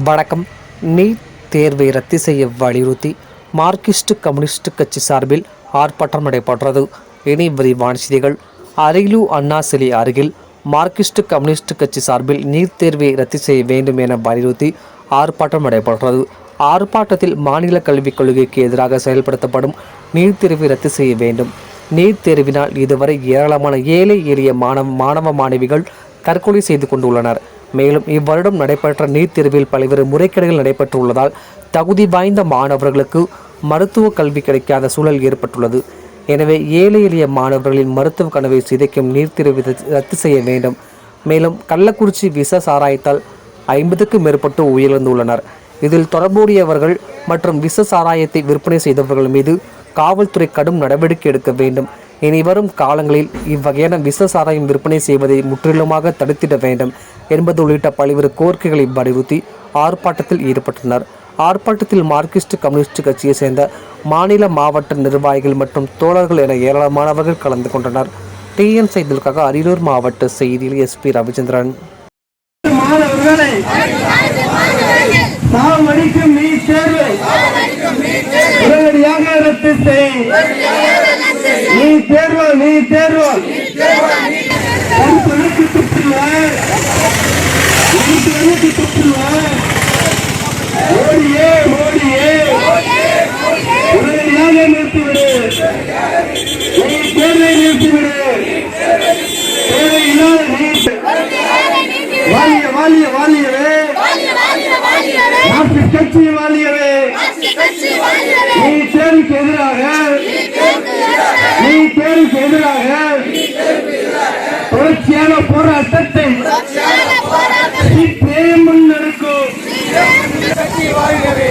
வணக்கம். நீட் தேர்வை ரத்து செய்ய வலியுறுத்தி மார்க்சிஸ்ட் கம்யூனிஸ்ட் கட்சி சார்பில் ஆர்ப்பாட்டம் நடைபெற்றது. இனி விரிவான செய்திகள். அரியலூர் அண்ணா சிலை அருகில் மார்க்சிஸ்ட் கம்யூனிஸ்ட் கட்சி சார்பில் நீட் தேர்வை ரத்து செய்ய வேண்டும் என வலியுறுத்தி ஆர்ப்பாட்டம் நடைபெற்றது. ஆர்ப்பாட்டத்தில் மாநில கல்விக் கொள்கைக்கு எதிராக செயல்படுத்தப்படும் நீட் தேர்வை ரத்து செய்ய வேண்டும். நீட் தேர்வினால் இதுவரை ஏராளமான ஏழை எளிய மாணவ மாணவ மாணவிகள் தற்கொலை செய்து கொண்டுள்ளனர். மேலும் இவ்வருடம் நடைபெற்ற நீட் தேர்வில் பல்வேறு முறைகேடுகள் நடைபெற்றுள்ளதால் தகுதி வாய்ந்த மாணவர்களுக்கு மருத்துவ கல்வி கிடைக்காத சூழல் ஏற்பட்டுள்ளது. எனவே ஏழை எளிய மாணவர்களின் மருத்துவ கனவை சிதைக்கும் நீட் தேர்வை ரத்து- ரத்து செய்ய வேண்டும். மேலும் கள்ளக்குறிச்சி விச சாராயத்தால் ஐம்பதுக்கும் மேற்பட்டு உயிரிழந்துள்ளனர். இதில் தொடர்புடையவர்கள் மற்றும் விச சாராயத்தை விற்பனை செய்தவர்கள் மீது காவல்துறை கடும் நடவடிக்கை எடுக்க வேண்டும். இனி வரும் காலங்களில் இவ்வகையான விச சாராயம் விற்பனை செய்வதை முற்றிலுமாக தடுத்திட வேண்டும் என்பது உள்ளிட்ட பல்வேறு கோரிக்கைகளை வலியுறுத்தி ஆர்ப்பாட்டத்தில் ஈடுபட்டனர். ஆர்ப்பாட்டத்தில் மார்க்சிஸ்ட் கம்யூனிஸ்ட் கட்சியை சேர்ந்த மாநில மாவட்ட நிர்வாகிகள் மற்றும் தோழர்கள் என ஏராளமானவர்கள் கலந்து கொண்டனர். டிஎன் செய்திகளுக்காக அரியலூர் மாவட்ட செய்தியில் எஸ்பி ரவிச்சந்திரன். உடனடியாக ரத்து செய். நீ தேர்வா நீ தேர்வா. கருப்பனுக்கு துப்புவார் கருப்பனுக்கு துப்புவார் மோடியே மோடியே. உடனடியாக நிறுத்திவிடு? நீ தேர்வை நிறுத்திவிடு. தேவையில்லாத நீ வாலிய வாலிய. வாழ்க வாழ்கவே